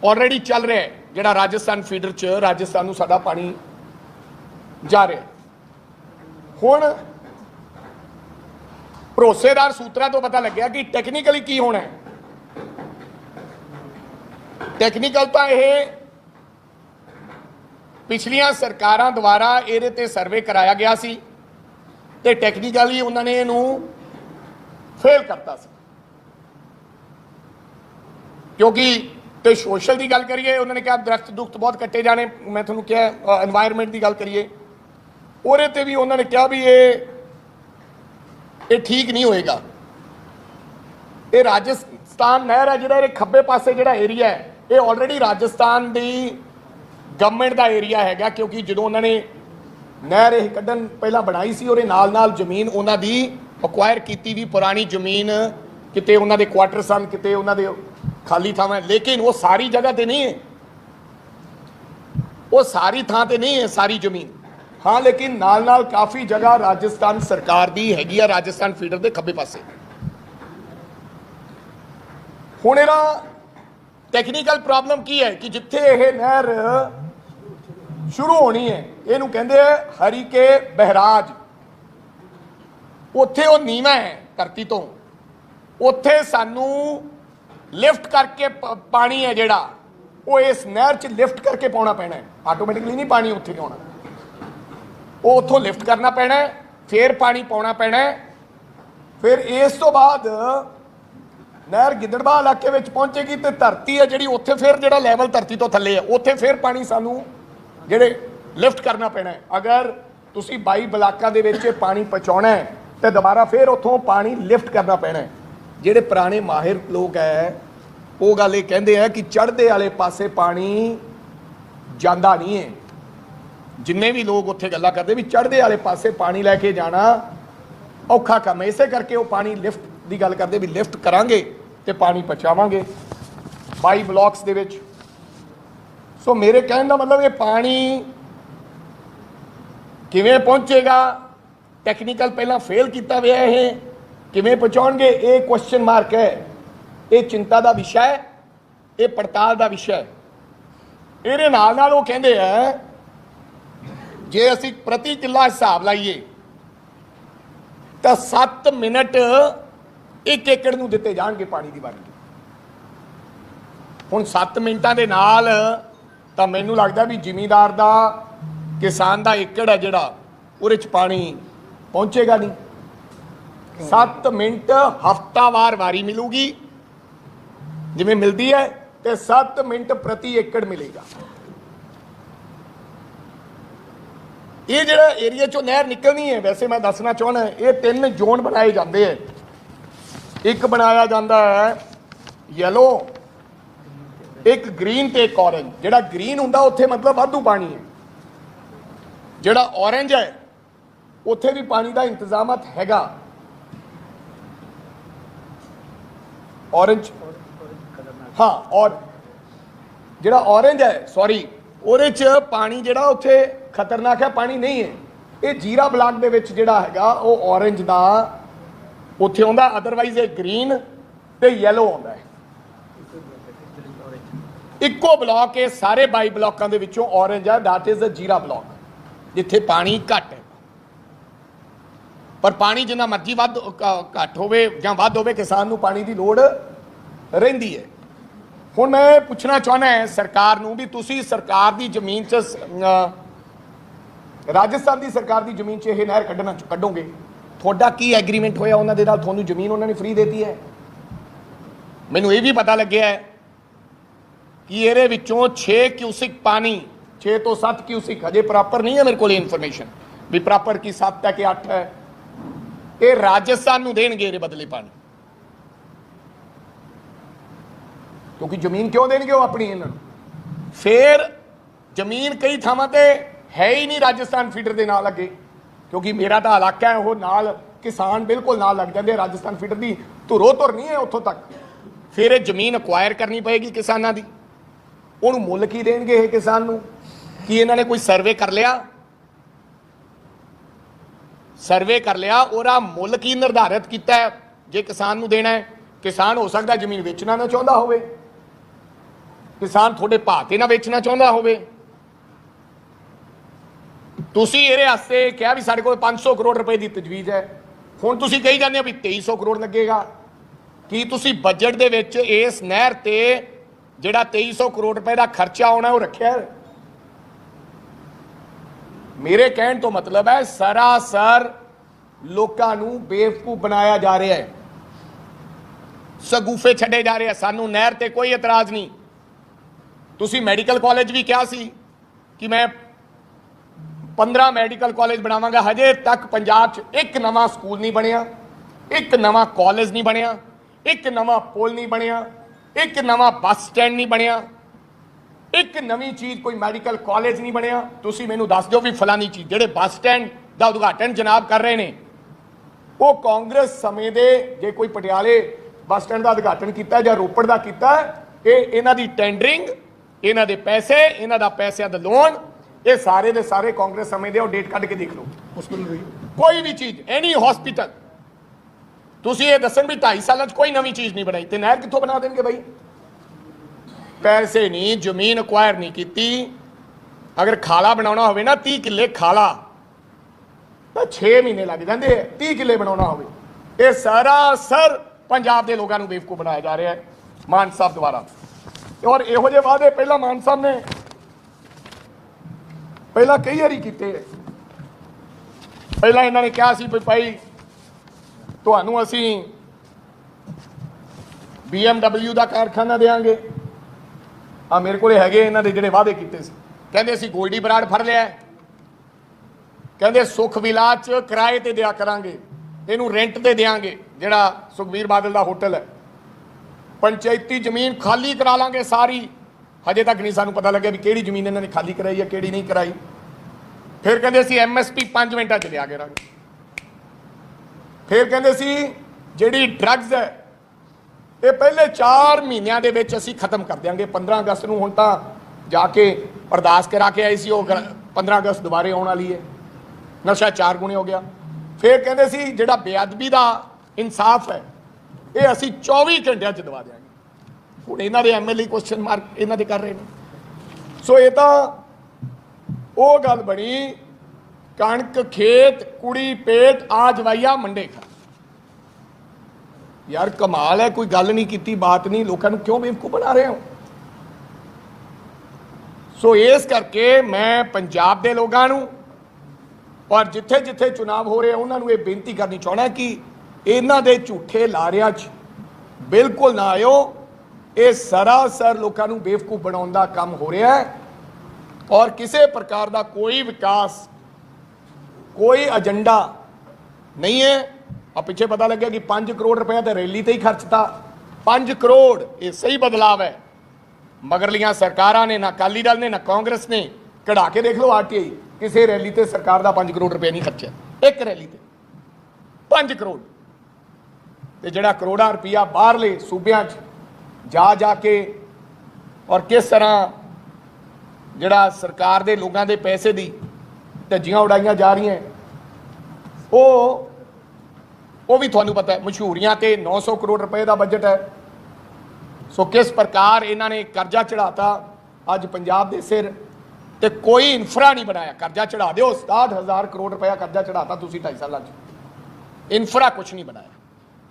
ਆਲਰੇਡੀ ਚੱਲ ਰਿਹਾ ਜਿਹੜਾ ਰਾਜਸਥਾਨ ਫੀਡਰ ਚ ਰਾਜਸਥਾਨ ਨੂੰ ਸਾਡਾ ਪਾਣੀ ਜਾ ਰਿਹਾ ਹੁਣ ਭਰੋਸੇਦਾਰ ਸੂਤਰਾਂ ਤੋਂ ਪਤਾ ਲੱਗਿਆ ਕਿ ਟੈਕਨੀਕਲੀ ਕੀ ਹੋਣਾ ਹੈ। ਟੈਕਨੀਕਲ ਤਾਂ ਇਹ ਪਿਛਲੀਆਂ ਸਰਕਾਰਾਂ ਦੁਆਰਾ ਇਹਦੇ ਤੇ ਸਰਵੇ ਕਰਾਇਆ ਗਿਆ ਸੀ ਤੇ ਟੈਕਨੀਕਲੀ ਉਹਨਾਂ ਨੇ ਇਹਨੂੰ ਫੇਲ ਕਰਤਾ ਸੀ। ਕਿਉਂਕਿ ਤੇ ਸੋਸ਼ਲ ਦੀ ਗੱਲ ਕਰੀਏ, ਉਹਨਾਂ ਨੇ ਕਿਹਾ ਦਰਖਤ ਦੁਖਤ ਬਹੁਤ ਕੱਟੇ ਜਾਣੇ। ਮੈਂ ਤੁਹਾਨੂੰ ਕਿਹਾ এনवायरमेंट ਦੀ ਗੱਲ ਕਰੀਏ। ਉਹਦੇ ਤੇ ਵੀ ਉਹਨਾਂ ਨੇ ਕਿਹਾ ਵੀ ਇਹ ਇਹ ਠੀਕ ਨਹੀਂ ਹੋਏਗਾ। ਇਹ ਰਾਜਸਥਾਨ ਨਹਿਰ ਹੈ, ਜਿਹੜਾ ਇਹ ਖੱਬੇ ਪਾਸੇ ਜਿਹੜਾ ਏਰੀਆ ਹੈ, ਇਹ ਆਲਰੇਡੀ ਰਾਜਸਥਾਨ ਦੀ ਗਵਰਨਮੈਂਟ ਦਾ ਏਰੀਆ ਹੈਗਾ, ਕਿਉਂਕਿ ਜਦੋਂ ਉਹਨਾਂ ਨੇ ਨਹਿਰ ਇਹ ਕੱਢਣ ਪਹਿਲਾਂ ਬਣਾਈ ਸੀ, ਉਹਦੇ ਨਾਲ-ਨਾਲ ਜ਼ਮੀਨ ਉਹਨਾਂ ਦੀ ਅਕਵਾਇਰ ਕੀਤੀ ਵੀ, ਪੁਰਾਣੀ ਜ਼ਮੀਨ ਕਿਤੇ ਉਹਨਾਂ ਦੇ ਕੁਆਟਰ ਸਨ, ਕਿਤੇ ਉਹਨਾਂ ਦੇ ਖਾਲੀ ਥਾਵਾਂ ਲੇਕਿਨ ਉਹ ਸਾਰੀ ਜਗ੍ਹਾ ਤੇ ਨਹੀਂ ਹੈ। ਉਹ ਸਾਰੀ ਥਾਂ ਤੇ ਨਹੀਂ ਹੈ, ਸਾਰੀ ਜ਼ਮੀਨ। ਹਾਂ, ਲੇਕਿਨ ਨਾਲ ਨਾਲ ਕਾਫੀ ਜਗ੍ਹਾ ਰਾਜਸਥਾਨ ਸਰਕਾਰ ਦੀ ਹੈਗੀ ਆ, ਰਾਜਸਥਾਨ ਫੀਡਰ ਦੇ ਖੱਬੇ ਪਾਸੇ। ਹੁਣ ਇਹਦਾ ਟੈਕਨੀਕਲ ਪ੍ਰੋਬਲਮ ਕੀ ਹੈ ਕਿ ਜਿੱਥੇ ਇਹ ਨਹਿਰ ਸ਼ੁਰੂ ਹੋਣੀ ਹੈ, ਇਹਨੂੰ ਕਹਿੰਦੇ ਹਰੀ ਕੇ ਬਹਿਰਾਜ। ਉੱਥੇ ਉਹ ਨੀਵਾ ਹੈ ਧਰਤੀ ਤੋਂ। ਉੱਥੇ ਸਾਨੂੰ ਲਿਫਟ ਕਰਕੇ ਪ- ਪਾਣੀ ਹੈ ਜਿਹੜਾ ਉਹ ਇਸ ਨਹਿਰ 'ਚ ਲਿਫਟ ਕਰਕੇ ਪਾਉਣਾ ਪੈਣਾ ਹੈ। ਆਟੋਮੈਟਿਕਲੀ ਨਹੀਂ ਪਾਣੀ ਉੱਥੇ ਆਉਣਾ। ਉਹ ਉੱਥੋਂ ਲਿਫਟ ਕਰਨਾ ਪੈਣਾ ਹੈ, ਫਿਰ ਪਾਣੀ ਪਾਉਣਾ ਪੈਣਾ ਹੈ। ਫਿਰ ਇਸ ਤੋਂ ਬਾਅਦ ਨਹਿਰ ਗਿੱਦੜਬਾਹ ਇਲਾਕੇ ਵਿੱਚ ਪਹੁੰਚੇਗੀ ਤੇ ਧਰਤੀ ਹੈ ਜਿਹੜੀ ਉੱਥੇ ਫਿਰ ਜਿਹੜਾ ਲੈਵਲ ਧਰਤੀ ਤੋਂ ਥੱਲੇ ਹੈ ਉੱਥੇ ਫਿਰ ਪਾਣੀ ਸਾਨੂੰ ਜਿਹੜੇ ਲਿਫਟ ਕਰਨਾ ਪੈਣਾ ਹੈ। ਅਗਰ ਤੁਸੀਂ 22 ਬਲਾਕਾਂ ਦੇ ਵਿੱਚ ਪਾਣੀ ਪਹੁੰਚਾਉਣਾ ਹੈ ਤੇ ਦੁਬਾਰਾ ਫਿਰ ਉੱਥੋਂ ਪਾਣੀ ਲਿਫਟ ਕਰਨਾ ਪੈਣਾ ਹੈ। ਜਿਹੜੇ ਪੁਰਾਣੇ ਮਾਹਿਰ ਲੋਕ ਹੈ ਉਹ ਗੱਲ ਇਹ ਕਹਿੰਦੇ ਆ ਕਿ ਚੜ੍ਹਦੇ ਵਾਲੇ ਪਾਸੇ ਪਾਣੀ ਜਾਂਦਾ ਨਹੀਂ ਹੈ ਜਿੰਨੇ ਵੀ ਲੋਕ ਉੱਥੇ ਗੱਲਾਂ ਕਰਦੇ ਵੀ ਚੜ੍ਹਦੇ ਵਾਲੇ ਪਾਸੇ ਪਾਣੀ ਲੈ ਕੇ ਜਾਣਾ, ਔਖਾ ਕੰਮ ਹੈ ਇਸੇ ਕਰਕੇ ਉਹ ਪਾਣੀ ਲਿਫਟ ਦੀ ਗੱਲ ਕਰਦੇ ਵੀ ਲਿਫਟ ਕਰਾਂਗੇ ਤੇ ਪਾਣੀ ਪਹੁੰਚਾਵਾਂਗੇ। 22 ਬਲਾਕਸ ਦੇ ਵਿੱਚ। ਸੋ ਮੇਰੇ ਕਹਿਣ ਦਾ ਮਤਲਬ ਇਹ ਪਾਣੀ ਕਿਵੇਂ ਪਹੁੰਚੇਗਾ? ਟੈਕਨੀਕਲ ਪਹਿਲਾਂ ਫੇਲ ਕੀਤਾ ਹੋਇਆ ਇਹ। ਕਿਵੇਂ ਪਹੁੰਚਾਉਣਗੇ? ਇਹ ਕੁਐਸਚਨ ਮਾਰਕ ਹੈ। ਇਹ ਚਿੰਤਾ ਦਾ ਵਿਸ਼ਾ ਹੈ। ਇਹ ਪੜਤਾਲ ਦਾ ਵਿਸ਼ਾ ਹੈ। ਇਹਦੇ ਨਾਲ ਨਾਲ ਉਹ ਕਹਿੰਦੇ ਆ, ਜੇ ਅਸੀਂ ਪ੍ਰਤੀ ਕਿੱਲਾ ਹਿਸਾਬ ਲਾਈਏ, ਤਾਂ 7 ਮਿੰਟ 1 ਏਕੜ ਨੂੰ ਦਿੱਤੇ ਜਾਣਗੇ ਪਾਣੀ ਦੀ ਵਾਰੀ ਹੁਣ 7 ਮਿੰਟਾਂ ਦੇ ਨਾਲ ਤਾਂ ਮੈਨੂੰ ਲੱਗਦਾ ਵੀ ਜ਼ਿਮੀਂਦਾਰ ਦਾ, ਕਿਸਾਨ ਦਾ ਏਕੜ ਹੈ ਜਿਹੜਾ, ਉਹਦੇ ਚ ਪਾਣੀ ਪਹੁੰਚੇਗਾ ਨਹੀਂ। 7 ਮਿੰਟ ਹਫਤਾਵਾਰ ਵਾਰੀ ਮਿਲੂਗੀ। ਜਿਵੇਂ ਮਿਲਦੀ ਹੈ ਤੇ 7 ਮਿੰਟ ਪ੍ਰਤੀ ਏਕੜ ਮਿਲੇਗਾ। ਇਹ ਜਿਹੜਾ ਏਰੀਆ ਚੋਂ ਨਹਿਰ ਨਿਕਲਣੀ ਹੈ, ਵੈਸੇ ਮੈਂ ਦੱਸਣਾ ਚਾਹਣਾ ਇਹ ਤਿੰਨ ਜ਼ੋਨ ਬਣਾਏ ਜਾਂਦੇ ਹੈ। ਇੱਕ ਬਣਾਇਆ ਜਾਂਦਾ ਹੈ ਯੈਲੋ ਇੱਕ ਗ੍ਰੀਨ ਤੇ ਇੱਕ ਔਰੰਜ ਜਿਹੜਾ ਗ੍ਰੀਨ ਹੁੰਦਾ, ਉੱਥੇ ਮਤਲਬ ਵਾਧੂ ਪਾਣੀ ਹੈ। ਜਿਹੜਾ ਔਰੰਜ ਹੈ, ਉੱਥੇ ਵੀ ਪਾਣੀ ਦਾ ਇੰਤਜ਼ਾਮਤ ਹੈਗਾ। ਔਰੰਜ ਹਾਂ ਔਰ ਜਿਹੜਾ ਔਰੰਜ ਹੈ ਸੌਰੀ ਉਹਦੇ ਚ ਪਾਣੀ ਜਿਹੜਾ ਉੱਥੇ ਖਤਰਨਾਕ ਹੈ, ਪਾਣੀ ਨਹੀਂ ਹੈ। ਇਹ ਜੀਰਾ ਬਲਾਕ ਦੇ ਵਿੱਚ ਜਿਹੜਾ ਹੈਗਾ, ਉਹ ਔਰੰਜ ਦਾ ਉੱਥੇ ਆਉਂਦਾ ਅਦਰਵਾਈਜ਼ ਇਹ ਗ੍ਰੀਨ ਤੇ ਯੈਲੋ ਆਉਂਦਾ ਹੈ। ਇੱਕੋ ਬਲਾਕ ਇਹ ਸਾਰੇ 22 ਬਲਾਕਾਂ ਦੇ ਵਿੱਚੋਂ ਔਰੰਜ ਹੈ that is the Zira block, ਜਿੱਥੇ ਪਾਣੀ ਘੱਟ ਹੈ। ਪਰ ਪਾਣੀ ਜਿੰਨਾ ਮਰਜ਼ੀ ਵੱਧ ਘੱਟ ਹੋਵੇ ਜਾਂ ਵੱਧ ਹੋਵੇ ਕਿਸਾਨ ਨੂੰ ਪਾਣੀ ਦੀ ਲੋੜ ਰਹਿੰਦੀ ਹੈ। ਹੁਣ ਮੈਂ ਪੁੱਛਣਾ ਚਾਹੁੰਦਾ ਹੈ ਸਰਕਾਰ ਨੂੰ ਵੀ ਤੁਸੀਂ ਸਰਕਾਰ ਦੀ ਜ਼ਮੀਨ 'ਚ ਰਾਜਸਥਾਨ ਦੀ ਸਰਕਾਰ ਦੀ ਜ਼ਮੀਨ 'ਚ ਇਹ ਨਹਿਰ ਕੱਢਣਾ ਕੱਢੋਗੇ? ਤੁਹਾਡਾ ਕੀ ਐਗਰੀਮੈਂਟ ਹੋਇਆ ਉਹਨਾਂ ਦੇ ਨਾਲ? ਤੁਹਾਨੂੰ ਜ਼ਮੀਨ ਉਹਨਾਂ ਨੇ ਫ੍ਰੀ ਦੇਤੀ ਹੈ? ਮੈਨੂੰ ਇਹ ਵੀ ਪਤਾ ਲੱਗਿਆ ਹੈ ਕਿ ਇਹਦੇ ਵਿੱਚੋਂ 6 ਕਿਊਸਿਕ ਪਾਣੀ 6 ਤੋਂ 7 ਕਿਊਸਿਕ ਹਜੇ ਪ੍ਰੋਪਰ ਨਹੀਂ ਹੈ ਮੇਰੇ ਕੋਲ ਇਨਫੋਰਮੇਸ਼ਨ ਵੀ ਪ੍ਰੋਪਰ ਕੀ 7 ਹੈ ਕਿ 8 ਹੈ। ਇਹ ਰਾਜਸਥਾਨ ਨੂੰ ਦੇਣਗੇ ਇਹਦੇ ਬਦਲੇ ਪਾਣੀ। ਕਿਉਂਕਿ ਜ਼ਮੀਨ ਕਿਉਂ ਦੇਣਗੇ ਉਹ ਆਪਣੀ ਇਹਨਾਂ ਨੂੰ? ਫੇਰ ਜ਼ਮੀਨ ਕਈ ਥਾਵਾਂ ਤੇ ਹੈ ਹੀ ਨਹੀਂ ਰਾਜਸਥਾਨ ਫੀਡਰ ਦੇ ਨਾਲ ਅੱਗੇ। ਕਿਉਂਕਿ ਮੇਰਾ ਤਾਂ ਇਲਾਕਾ ਹੈ, ਉਹ ਨਾਲ ਕਿਸਾਨ ਬਿਲਕੁਲ ਨਾਲ ਲੱਗ ਜਾਂਦੇ ਰਾਜਸਥਾਨ ਫੀਡਰ ਦੀ ਧੁਰੋ ਧੁਰ ਨਹੀਂ ਹੈ ਉੱਥੋਂ ਤੱਕ। ਫਿਰ ਇਹ ਜ਼ਮੀਨ ਅਕਵਾਇਰ ਕਰਨੀ ਪਏਗੀ ਕਿਸਾਨਾਂ ਦੀ। ਉਹਨੂੰ ਮੁੱਲ ਕੀ ਦੇਣਗੇ ਇਹ ਕਿਸਾਨ ਨੂੰ? ਕੀ ਇਹਨਾਂ ਨੇ ਕੋਈ ਸਰਵੇ ਕਰ ਲਿਆ? ਸਰਵੇ ਕਰ ਲਿਆ, ਉਹਦਾ ਮੁੱਲ ਕੀ ਨਿਰਧਾਰਿਤ ਕੀਤਾ ਹੈ, ਜੇ ਕਿਸਾਨ ਨੂੰ ਦੇਣਾ ਹੈ, ਕਿਸਾਨ ਹੋ ਸਕਦਾ ਜ਼ਮੀਨ ਵੇਚਣਾ ਨਾ ਚਾਹੁੰਦਾ ਹੋਵੇ। ਕਿਸਾਨ ਤੁਹਾਡੇ ਭਾਅ ਤੇ ਨਾ ਵੇਚਣਾ ਚਾਹੁੰਦਾ ਹੋਵੇ। ਤੁਸੀਂ ਇਹਦੇ ਵਾਸਤੇ ਕਿਹਾ ਵੀ ਸਾਡੇ ਕੋਲ 500 ਕਰੋੜ ਰੁਪਏ ਦੀ ਤਜਵੀਜ਼ ਹੈ। ਹੁਣ ਤੁਸੀਂ ਕਹੀ ਜਾਂਦੇ ਹੋ ਵੀ 2300 ਕਰੋੜ ਲੱਗੇਗਾ। ਕੀ ਤੁਸੀਂ ਬਜਟ ਦੇ ਵਿੱਚ ਇਸ ਨਹਿਰ ਤੇ ਜਿਹੜਾ 2300 ਕਰੋੜ ਰੁਪਏ ਦਾ ਖਰਚਾ ਆਉਣਾ ਉਹ ਰੱਖਿਆ ਹੈ? ਮੇਰੇ ਕਹਿਣ ਤੋਂ ਮਤਲਬ ਹੈ, ਸਰਾਸਰ ਲੋਕਾਂ ਨੂੰ ਬੇਵਕੂਫ ਬਣਾਇਆ ਜਾ ਰਿਹਾ ਹੈ। ਸਗੂਫੇ ਛੱਡੇ ਜਾ ਰਹੇ ਆ। ਸਾਨੂੰ ਨਹਿਰ ਤੇ ਕੋਈ ਇਤਰਾਜ਼ ਨਹੀਂ। ਤੁਸੀਂ ਮੈਡੀਕਲ ਕਾਲਜ ਵੀ ਕਿਹਾ ਸੀ ਕਿ ਮੈਂ 15 ਮੈਡੀਕਲ ਕਾਲਜ ਬਣਾਵਾਂਗਾ। ਹਜੇ ਤੱਕ ਪੰਜਾਬ 'ਚ ਇੱਕ ਨਵਾਂ ਸਕੂਲ ਨਹੀਂ ਬਣਿਆ, ਇੱਕ ਨਵਾਂ ਕਾਲਜ ਨਹੀਂ ਬਣਿਆ, ਇੱਕ ਨਵਾਂ ਪੁਲ ਨਹੀਂ ਬਣਿਆ, ਇੱਕ ਨਵਾਂ ਬੱਸ ਸਟੈਂਡ ਨਹੀਂ ਬਣਿਆ। ਇੱਕ ਨਵੀਂ ਚੀਜ਼ ਕੋਈ ਮੈਡੀਕਲ ਕਾਲਜ ਨਹੀਂ ਬਣਿਆ। ਤੁਸੀਂ ਮੈਨੂੰ ਦੱਸ ਦਿਓ ਵੀ ਫਲਾਨੀ ਚੀਜ਼ ਜਿਹੜੇ ਬੱਸ ਸਟੈਂਡ ਦਾ ਉਦਘਾਟਨ ਜਨਾਬ ਕਰ ਰਹੇ ਨੇ ਉਹ ਕਾਂਗਰਸ ਸਮੇਂ ਦੇ ਜੇ ਕੋਈ ਪਟਿਆਲੇ ਬੱਸ ਸਟੈਂਡ ਦਾ ਉਦਘਾਟਨ ਕੀਤਾ ਜਾਂ ਰੋਪੜ ਦਾ ਕੀਤਾ ਇਹ ਇਹਨਾਂ ਦੀ ਟੈਂਡਰਿੰਗ ਇਹਨਾਂ ਦੇ ਪੈਸੇ ਇਹਨਾਂ ਦਾ ਪੈਸਿਆਂ ਦਾ ਲੋਨ ਇਹ ਸਾਰੇ ਦੇ ਸਾਰੇ ਕਾਂਗਰਸ ਸਮੇਂ ਦੇ ਉਹ ਡੇਟ ਕੱਢ ਕੇ ਦੇਖ ਲਓ। ਕੋਈ ਵੀ ਚੀਜ਼ ਐਨੀ ਹਸਪੀਟਲ ਤੁਸੀਂ ਇਹ ਦੱਸਣ ਵੀ 2.5 ਸਾਲਾਂ 'ਚ ਕੋਈ ਨਵੀਂ ਚੀਜ਼ ਨਹੀਂ ਬਣਾਈ। ਤੇ ਨਹਿਰ ਕਿੱਥੋਂ ਬਣਾ ਦੇਣਗੇ ਬਾਈ? ਪੈਸੇ ਨਹੀਂ, ਜ਼ਮੀਨ ਅਕਵਾਇਰ ਨਹੀਂ ਕੀਤੀ। ਅਗਰ ਖਾਲਾ ਬਣਾਉਣਾ ਹੋਵੇ ਨਾ 30 ਕਿੱਲੇ ਖਾਲਾ, ਤਾਂ 6 ਮਹੀਨੇ ਲੱਗ ਜਾਂਦੇ ਆ। 30 ਕਿੱਲੇ ਬਣਾਉਣਾ ਹੋਵੇ। ਇਹ ਸਾਰਾ ਸਰ ਪੰਜਾਬ ਦੇ ਲੋਕਾਂ ਨੂੰ ਬੇਵਕੂ ਬਣਾਇਆ ਜਾ ਰਿਹਾ ਹੈ, ਮਾਨ ਸਾਹਿਬ ਦੁਆਰਾ। ਔਰ ਇਹੋ ਜਿਹੇ ਵਾਅਦੇ ਪਹਿਲਾਂ ਮਾਨ ਸਾਹਿਬ ਨੇ ਪਹਿਲਾਂ ਕਈ ਵਾਰੀ ਕੀਤੇ। ਪਹਿਲਾਂ ਇਹਨਾਂ ਨੇ ਕਿਹਾ ਸੀ ਵੀ ਭਾਈ, ਤੁਹਾਨੂੰ ਅਸੀਂ BMW ਦਾ ਕਾਰਖਾਨਾ ਦੇਾਂਗੇ ਆ ਮੇਰੇ ਕੋਲੇ ਹੈਗੇ ਇਹਨਾਂ ਦੇ ਜਿਹੜੇ ਵਾਅਦੇ ਕੀਤੇ ਸੀ। ਕਹਿੰਦੇ ਅਸੀਂ ਗੋਲਡੀ ਬਰਾੜ ਫੜ ਲਿਆ ਕਹਿੰਦੇ ਸੁਖ ਵਿਲਾਸ ਚ ਕਿਰਾਏ ਤੇ ਦਿਆ ਕਰਾਂਗੇ। ਇਹਨੂੰ ਰੈਂਟ ਤੇ ਦੇਾਂਗੇ ਜਿਹੜਾ ਸੁਖਵੀਰ ਬਾਦਲ ਦਾ ਹੋਟਲ ਹੈ। ਪੰਚਾਇਤੀ ਜ਼ਮੀਨ ਖਾਲੀ ਕਰਾ ਲਾਂਗੇ ਸਾਰੀ। ਹਜੇ ਤੱਕ ਨਹੀਂ ਸਾਨੂੰ ਪਤਾ ਲੱਗਿਆ ਵੀ ਕਿਹੜੀ ਜ਼ਮੀਨ ਇਹਨਾਂ ਨੇ ਖਾਲੀ ਕਰਾਈ ਹੈ ਕਿਹੜੀ ਨਹੀਂ ਕਰਾਈ। ਫਿਰ ਕਹਿੰਦੇ ਅਸੀਂ ਐਮਐਸਪੀ 5 ਮਿੰਟਾਂ ਚ ਲਿਆ ਕਰਾਂਗੇ ਫਿਰ ਕਹਿੰਦੇ ਸੀ, ਜਿਹੜੀ ਡਰੱਗਸ ਹੈ ਇਹ ਪਹਿਲੇ 4 ਮਹੀਨਿਆਂ ਦੇ ਵਿੱਚ ਅਸੀਂ ਖਤਮ ਕਰ ਦਿਆਂਗੇ। 15 ਅਗਸਤ ਨੂੰ ਹੁਣ ਤਾਂ ਜਾ ਕੇ ਅਰਦਾਸ ਕਰਾ ਕੇ ਆਈ ਸੀ, ਉਹ ਗਰ- 15 ਅਗਸਤ ਦੁਬਾਰੇ ਆਉਣ ਵਾਲੀ ਹੈ। ਨਸ਼ਾ ਚਾਰ ਗੁਣੇ ਹੋ ਗਿਆ। ਫਿਰ ਕਹਿੰਦੇ ਸੀ, ਜਿਹੜਾ ਬੇਅਦਬੀ ਦਾ ਇਨਸਾਫ ਹੈ, ਇਹ ਅਸੀਂ 24 ਘੰਟਿਆਂ ਚ ਦਵਾ ਦਿਆਂਗੇ। ਹੁਣ ਇਹਨਾਂ ਦੇ ਐਮਐਲਏ ਕੁਐਸਚਨ ਮਾਰਕ ਇਹਨਾਂ ਦੇ ਕਰ ਰਹੇ ਨੇ। ਸੋ ਇਹ ਤਾਂ ਉਹ ਗੱਲ ਬਣੀ, ਕਣਕ, ਖੇਤ, ਕੁੜੀ, ਪੇਟ, ਆ ਜਵਾਈਆ, ਮੰਡੇ ਖਾ। ਯਾਰ ਕਮਾਲ ਹੈ, ਕੋਈ ਗੱਲ ਨਹੀਂ ਕੀਤੀ, ਬਾਤ ਨਹੀਂ, ਲੋਕਾਂ ਨੂੰ ਕਿਉਂ ਬੇਵਕੂ ਬਣਾ ਰਹੇ ਹੋ? ਸੋ ਇਸ ਕਰਕੇ ਮੈਂ ਪੰਜਾਬ ਦੇ ਲੋਕਾਂ ਨੂੰ ਔਰ ਜਿੱਥੇ ਜਿੱਥੇ ਚੁਣਾਵ ਹੋ ਰਹੇ ਉਹਨਾਂ ਨੂੰ ਇਹ ਬੇਨਤੀ ਕਰਨੀ ਚਾਹਣਾ ਕਿ ਇਹਨਾਂ ਦੇ ਝੂਠੇ ਲਾਰਿਆਂ 'ਚ ਬਿਲਕੁਲ ਨਾ ਆਇਓ। ਇਹ ਸਰਾਸਰ ਲੋਕਾਂ ਨੂੰ ਬੇਵਕੂਫ ਬਣਾਉਣ ਦਾ ਕੰਮ ਹੋ ਰਿਹਾ ਹੈ ਔਰ ਕਿਸੇ ਪ੍ਰਕਾਰ ਦਾ ਕੋਈ ਵਿਕਾਸ, ਕੋਈ ਏਜੰਡਾ ਨਹੀਂ ਹੈ। ਆ ਪਿੱਛੇ ਪਤਾ ਲੱਗਿਆ ਕਿ 5 ਕਰੋੜ ਰੁਪਏ ਤਾਂ ਰੈਲੀ ਤੇ ਹੀ ਖਰਚਤਾ 5 ਕਰੋੜ, ਇਹ ਸਹੀ ਬਦਲਾਵ ਹੈ। ਮਗਰਲੀਆਂ ਸਰਕਾਰਾਂ ਨੇ, ਨਾ ਅਕਾਲੀ ਦਲ ਨੇ, ਨਾ ਕਾਂਗਰਸ ਨੇ, ਕਢਾ ਕੇ ਦੇਖ ਲਓ ਆਰਟੀਆਈ ਕਿਸੇ ਰੈਲੀ ਤੇ ਸਰਕਾਰ ਦਾ 5 ਕਰੋੜ ਰੁਪਏ ਨਹੀਂ ਖਰਚਿਆ। ਇੱਕ ਰੈਲੀ ਤੇ। 5 ਕਰੋੜ। ਤੇ ਜਿਹੜਾ ਕਰੋੜਾਂ ਰੁਪਇਆ ਬਾਹਰਲੇ ਸੂਬਿਆਂ 'ਚ ਜਾ ਜਾ ਕੇ ਔਰ ਕਿਸ ਤਰ੍ਹਾਂ ਜਿਹੜਾ ਸਰਕਾਰ ਦੇ ਲੋਕਾਂ ਦੇ ਪੈਸੇ ਦੀ ਧੱਜੀਆਂ ਉਡਾਈਆਂ ਜਾ ਰਹੀਆਂ, ਉਹ ਉਹ ਵੀ ਤੁਹਾਨੂੰ ਪਤਾ ਹੈ ਮਸ਼ਹੂਰੀਆਂ ਤੇ 900 ਕਰੋੜ ਰੁਪਏ ਦਾ ਬਜਟ ਹੈ। ਸੋ ਕਿਸ ਪ੍ਰਕਾਰ ਇਹਨਾਂ ਨੇ ਕਰਜ਼ਾ ਚੜਾਤਾ ਅੱਜ ਪੰਜਾਬ ਦੇ ਸਿਰ ਤੇ ਕੋਈ ਇਨਫਰਾ ਨਹੀਂ ਬਣਾਇਆ। ਕਰਜ਼ਾ ਚੜਾ ਦਿਓ 67000 ਕਰੋੜ ਰੁਪਇਆ ਕਰਜ਼ਾ ਚੜਾਤਾ ਤੁਸੀਂ 2.5 ਸਾਲਾਂ 'ਚ। ਇਨਫਰਾ ਕੁਝ ਨਹੀਂ ਬਣਾਇਆ।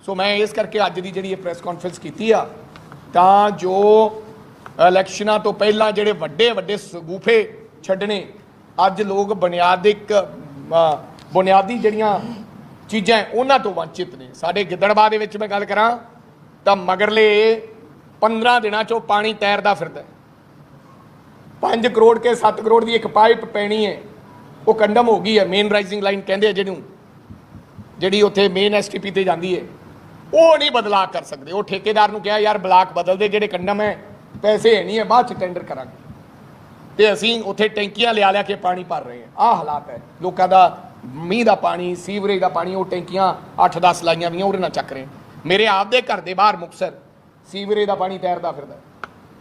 ਸੋ ਮੈਂ ਇਸ ਕਰਕੇ ਅੱਜ ਦੀ ਜਿਹੜੀ ਇਹ ਪ੍ਰੈਸ ਕਾਨਫਰੰਸ ਕੀਤੀ ਆ ਤਾਂ ਜੋ ਇਲੈਕਸ਼ਨਾਂ ਤੋਂ ਪਹਿਲਾਂ ਜਿਹੜੇ ਵੱਡੇ ਵੱਡੇ ਸਗੂਫੇ ਛੱਡਣੇ ਅੱਜ ਲੋਕ ਬੁਨਿਆਦਿਕ ਅ, ਬੁਨਿਆਦੀ ਜਿਹੜੀਆਂ ਚੀਜ਼ਾਂ ਉਹਨਾਂ ਤੋਂ ਵੰਚਿਤ ਨੇ। ਸਾਡੇ ਗਿੱਦੜਬਾ ਦੇ ਵਿੱਚ ਮੈਂ ਗੱਲ ਕਰਾਂ ਤਾਂ ਮਗਰਲੇ 15 ਦਿਨਾਂ ਚੋਂ ਪਾਣੀ ਤੈਰਦਾ ਫਿਰਦਾ ਹੈ। 5 ਕਰੋੜ ਕੇ 7 ਕਰੋੜ ਦੀ ਇੱਕ ਪਾਈਪ ਪੈਣੀ ਹੈ ਉਹ ਕੰਡਮ ਹੋ ਗਈ ਹੈ ਮੇਨ ਰਾਈਜ਼ਿੰਗ ਲਾਈਨ ਕਹਿੰਦੇ ਆ ਜਿਹਨੂੰ, ਜਿਹੜੀ ਉੱਥੇ ਮੇਨ ਐਸਟੀਪੀ ਤੇ ਜਾਂਦੀ ਹੈ ਉਹ ਨਹੀਂ ਬਦਲਾ ਕਰ ਸਕਦੇ। ਉਹ ਠੇਕੇਦਾਰ ਨੂੰ ਕਿਹਾ, ਯਾਰ ਬਲਾਕ ਬਦਲ ਦੇ ਜਿਹੜੇ ਕੰਡਮ ਹੈ ਪੈਸੇ ਹੈ ਨਹੀਂ ਹੈ ਬਾਅਦ ਚ ਟੈਂਡਰ ਕਰਾਂਗੇ। ਤੇ ਅਸੀਂ ਉੱਥੇ ਟੈਂਕੀਆਂ ਲਿਆ ਲਿਆ ਕੇ ਪਾਣੀ ਭਰ ਰਹੇ ਹਾਂ। ਆਹ ਹਾਲਾਤ ਹੈ ਲੋਕਾਂ ਦਾ ਮੀਂਹ ਦਾ ਪਾਣੀ, ਸੀਵਰੇਜ ਦਾ ਪਾਣੀ, ਉਹ ਟੈਂਕੀਆਂ 8-10 ਲਾਈਆਂ ਵੀਆਂ, ਉਹਦੇ ਨਾਲ ਚੱਕ ਰਹੇ ਮੇਰੇ ਆਪ ਦੇ ਘਰ ਦੇ ਬਾਹਰ ਮੁਕਸਰ ਸੀਵਰੇਜ ਦਾ ਪਾਣੀ ਤੈਰਦਾ ਫਿਰਦਾ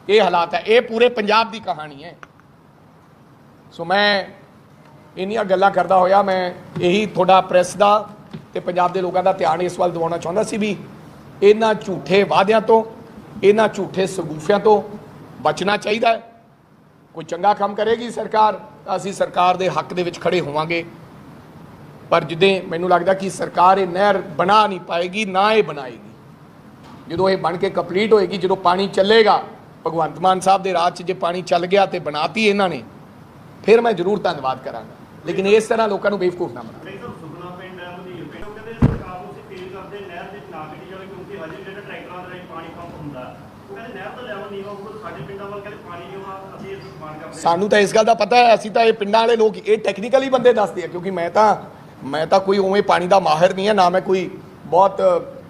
ਇਹ ਹਾਲਾਤ ਹੈ, ਇਹ ਪੂਰੇ ਪੰਜਾਬ ਦੀ ਕਹਾਣੀ ਹੈ। ਸੋ ਮੈਂ ਇੰਨੀਆਂ ਗੱਲਾਂ ਕਰਦਾ ਹੋਇਆ, ਮੈਂ ਇਹੀ ਤੁਹਾਡਾ ਪ੍ਰੈਸ ਦਾ ਤੇ ਪੰਜਾਬ ਦੇ ਲੋਕਾਂ ਦਾ ਧਿਆਨ ਇਸ ਵੱਲ ਦਿਵਾਉਣਾ ਚਾਹੁੰਦਾ ਸੀ ਵੀ ਇਹਨਾਂ ਝੂਠੇ ਵਾਅਦਿਆਂ ਤੋਂ, ਇਹਨਾਂ ਝੂਠੇ ਸਗੂਫਿਆਂ ਤੋਂ ਬਚਣਾ ਚਾਹੀਦਾ ਕੋਈ ਚੰਗਾ ਕੰਮ ਕਰੇਗੀ ਸਰਕਾਰ ਅਸੀਂ ਸਰਕਾਰ ਦੇ ਹੱਕ ਦੇ ਵਿੱਚ ਖੜੇ ਹੋਵਾਂਗੇ। ਪਰ ਜਿੱਦੇ ਮੈਨੂੰ ਲੱਗਦਾ ਕਿ ਸਰਕਾਰ ਇਹ ਨਹਿਰ ਬਣਾ ਨਹੀਂ ਪਾਏਗੀ ਨਾ ਇਹ ਬਣਾਏਗੀ। ਜਦੋਂ ਇਹ ਬਣ ਕੇ ਕੰਪਲੀਟ ਹੋਏਗੀ ਜਦੋਂ ਪਾਣੀ ਚੱਲੇਗਾ ਭਗਵੰਤ ਮਾਨ ਸਾਹਿਬ ਦੇ ਰਾਜ 'ਚ ਜੇ ਪਾਣੀ ਚੱਲ ਗਿਆ ਤੇ ਬਣਾਤੀ ਇਹਨਾਂ ਨੇ ਫਿਰ ਮੈਂ ਜ਼ਰੂਰ ਧੰਨਵਾਦ ਕਰਾਂਗਾ। ਲੇਕਿਨ ਇਸ ਤਰ੍ਹਾਂ ਲੋਕਾਂ ਨੂੰ ਬੇਵਕੂਫ ਨਾ ਬਣਾਓ। ਸਾਨੂੰ ਤਾਂ ਇਸ ਗੱਲ ਦਾ ਪਤਾ ਹੈ ਅਸੀਂ ਤਾਂ ਇਹ ਪਿੰਡਾਂ ਵਾਲੇ ਲੋਕ ਇਹ ਟੈਕਨੀਕਲੀ ਬੰਦੇ ਦੱਸਦੇ ਆ ਕਿਉਂਕਿ ਮੈਂ ਤਾਂ ਮੈਂ ਤਾਂ ਕੋਈ ਉਵੇਂ ਪਾਣੀ ਦਾ ਮਾਹਿਰ ਨਹੀਂ ਹੈ ਨਾ ਮੈਂ ਕੋਈ ਬਹੁਤ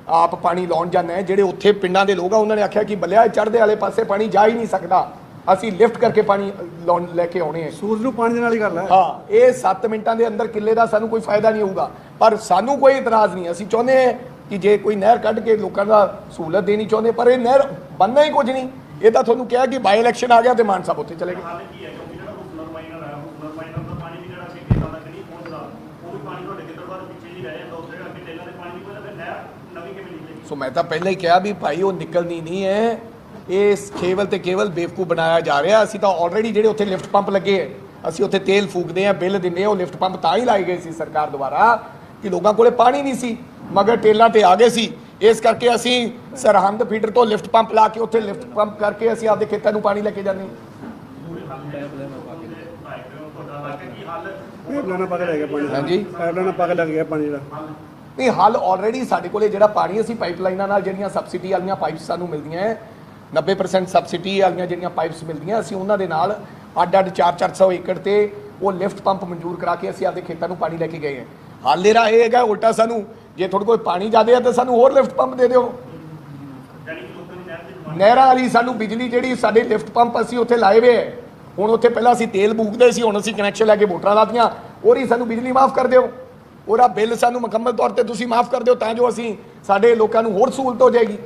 ਆਪ ਪਾਣੀ ਲਾਉਣ ਜਾਂਦਾ ਹੈ। ਜਿਹੜੇ ਉੱਥੇ ਪਿੰਡਾਂ ਦੇ ਲੋਕ ਆ ਉਹਨਾਂ ਨੇ ਆਖਿਆ ਕਿ ਬੱਲਿਆ ਚੜ੍ਹਦੇ ਵਾਲੇ ਪਾਸੇ ਪਾਣੀ ਜਾ ਹੀ ਨਹੀਂ ਸਕਦਾ। ਅਸੀਂ ਲਿਫਟ ਕਰਕੇ ਪਾਣੀ ਲਾਉਣ ਲੈ ਕੇ ਆਉਣੇ ਆ ਸੂਰਜ ਨੂੰ ਪਾਣੀ ਦੇ ਨਾਲ ਹੀ ਗੱਲ ਹੈ। ਹਾਂ ਇਹ 7 ਮਿੰਟਾਂ ਦੇ ਅੰਦਰ ਕਿੱਲੇ ਦਾ ਸਾਨੂੰ ਕੋਈ ਫਾਇਦਾ ਨਹੀਂ ਹੋਊਗਾ। ਪਰ ਸਾਨੂੰ ਕੋਈ ਇਤਰਾਜ਼ ਨਹੀਂ ਅਸੀਂ ਚਾਹੁੰਦੇ ਹਾਂ ਕਿ ਜੇ ਕੋਈ ਨਹਿਰ ਕੱਢ ਕੇ ਲੋਕਾਂ ਦਾ ਸਹੂਲਤ ਦੇਣੀ ਚਾਹੁੰਦੇ ਪਰ ਇਹ ਨਹਿਰ ਬੰਨਾ ਹੀ ਕੁਝ ਨਹੀਂ। ਇਹ ਤਾਂ ਤੁਹਾਨੂੰ ਕਿਹਾ ਕਿ ਬਾਈ ਇਲੈਕਸ਼ਨ ਆ ਗਿਆ ਤੇ ਮਾਨ ਸਾਹਿਬ ਉੱਥੇ ਚਲੇ ਗਏ ਹਾਲ ਕੀ ਹੈ ਕਿਉਂਕਿ ਜਿਹੜਾ ਹੁਸਨਰ ਮਾਈਨਰ ਹੈ ਹੁਸਨਰ ਮਾਈਨਰ ਦਾ ਪਾਣੀ ਵੀ ਜਿਹੜਾ ਕਿ ਖੇਤਾਂ ਤੱਕ ਨਹੀਂ ਪਹੁੰਚਦਾ ਉਹ ਵੀ ਪਾਣੀ ਤੁਹਾਡੇ ਕਿੱਧਰ ਬਾਅਦ ਪਿੱਛੇ ਨਹੀਂ ਰਹਿ ਜਾਂਦਾ ਉੱਥੇ ਜਿਹੜਾ ਕਿ ਟੇਲਾਂ ਦੇ ਪਾਣੀ ਨਹੀਂ ਪਹੁੰਚਦਾ ਫਿਰ ਨਹਿਰ ਨਵੀਂ ਕਿਵੇਂ ਨਿਕਲੇਗੀ ਸੋ ਮੈਂ ਤਾਂ ਪਹਿਲਾਂ ਹੀ ਕਿਹਾ ਵੀ ਭਾਈ ਉਹ ਨਿਕਲਣੀ ਨਹੀਂ ਹੈ। ਇਹ ਕੇਵਲ ਤੇ ਕੇਵਲ ਬੇਵਕੂਫ ਬਣਾਇਆ ਜਾ ਰਿਹਾ। ਅਸੀਂ ਤਾਂ ਆਲਰੇਡੀ ਜਿਹੜੇ ਉੱਥੇ ਲਿਫਟ ਪੰਪ ਲੱਗੇ ਹੈ ਅਸੀਂ ਉੱਥੇ ਤੇਲ ਫੂਕਦੇ ਆ ਬਿੱਲ ਦਿੰਦੇ ਆ ਉਹ ਲਿਫਟ ਪੰਪ ਤਾਂ ਹੀ ਲਾਏ ਗਏ ਸੀ ਸਰਕਾਰ ਦੁਆਰਾ ਕਿ ਲੋਕਾਂ ਕੋਲੇ ਪਾਣੀ ਨਹੀਂ ਸੀ ਮਗਰ ਟੇਲਾਂ ਤੇ ਆ ਗਏ ਸੀ। ਇਸ ਕਰਕੇ ਅਸੀਂ ਸਰਹੰਦ ਫੀਡਰ ਤੋਂ ਲਿਫਟ ਪੰਪ ਲਾ ਕੇ ਉੱਥੇ ਲਿਫਟ ਪੰਪ ਕਰਕੇ ਅਸੀਂ ਆਪਦੇ ਖੇਤਾਂ ਨੂੰ ਪਾਣੀ ਲੈ ਕੇ ਜਾਂਦੇ ਹਾਂ। ਹਾਂਜੀ। ਪਾਈਪ ਲਾਣਾ ਪਾ ਕੇ ਲੱਗ ਗਿਆ ਪਾਣੀ ਜਿਹੜਾ ਵੀ ਹੱਲ ਆਲਰੇਡੀ ਸਾਡੇ ਕੋਲੇ ਜਿਹੜਾ ਪਾਣੀ ਅਸੀਂ ਪਾਈਪਲਾਈਨਾਂ ਨਾਲ ਜਿਹੜੀਆਂ ਸਬਸਿਡੀ ਵਾਲੀਆਂ ਪਾਈਪਸ ਸਾਨੂੰ ਮਿਲਦੀਆਂ ਹੈ 90% ਸਬਸਿਡੀ ਵਾਲੀਆਂ ਜਿਹੜੀਆਂ ਪਾਈਪਸ ਮਿਲਦੀਆਂ, ਅਸੀਂ ਉਹਨਾਂ ਦੇ ਨਾਲ ਅੱਡ ਅੱਡ 4-400 ਏਕੜ ਤੇ ਉਹ ਲਿਫਟ ਪੰਪ ਮਨਜ਼ੂਰ ਕਰਾ ਕੇ ਅਸੀਂ ਆਪਦੇ ਖੇਤਾਂ ਨੂੰ ਪਾਣੀ ਲੈ ਕੇ ਗਏ ਹਾਂ। ਹੱਲ ਇਹਦਾ ਇਹ ਹੈਗਾ, ਉਲਟਾ ਸਾਨੂੰ ਜੇ ਤੁਹਾਡੇ ਕੋਲ ਪਾਣੀ ਜ਼ਿਆਦਾ ਹੈ ਤਾਂ ਸਾਨੂੰ ਹੋਰ ਲਿਫਟ ਪੰਪ ਦੇ ਦਿਓ। ਨਹਿਰਾਂ ਵਾਲੀ ਸਾਨੂੰ ਬਿਜਲੀ ਜਿਹੜੀ ਸਾਡੇ ਲਿਫਟ ਪੰਪ ਅਸੀਂ ਉੱਥੇ ਲਾਏ ਹੋਏ ਹੈ। ਹੁਣ ਉੱਥੇ ਪਹਿਲਾਂ ਅਸੀਂ ਤੇਲ ਬੂਕਦੇ ਸੀ, ਹੁਣ ਅਸੀਂ ਕਨੈਕਸ਼ਨ ਲੈ ਕੇ ਮੋਟਰਾਂ ਲਾਤੀਆਂ, ਉਹਦੀ ਸਾਨੂੰ ਬਿਜਲੀ ਮਾਫ ਕਰ ਦਿਓ। ਉਹਦਾ ਬਿੱਲ ਸਾਨੂੰ ਮੁਕੰਮਲ ਤੌਰ ਤੇ ਤੁਸੀਂ ਮਾਫ ਕਰ ਦਿਓ ਤਾਂ ਜੋ ਅਸੀਂ ਸਾਡੇ ਲੋਕਾਂ ਨੂੰ ਹੋਰ ਸਹੂਲਤ ਹੋ ਜਾਏਗੀ।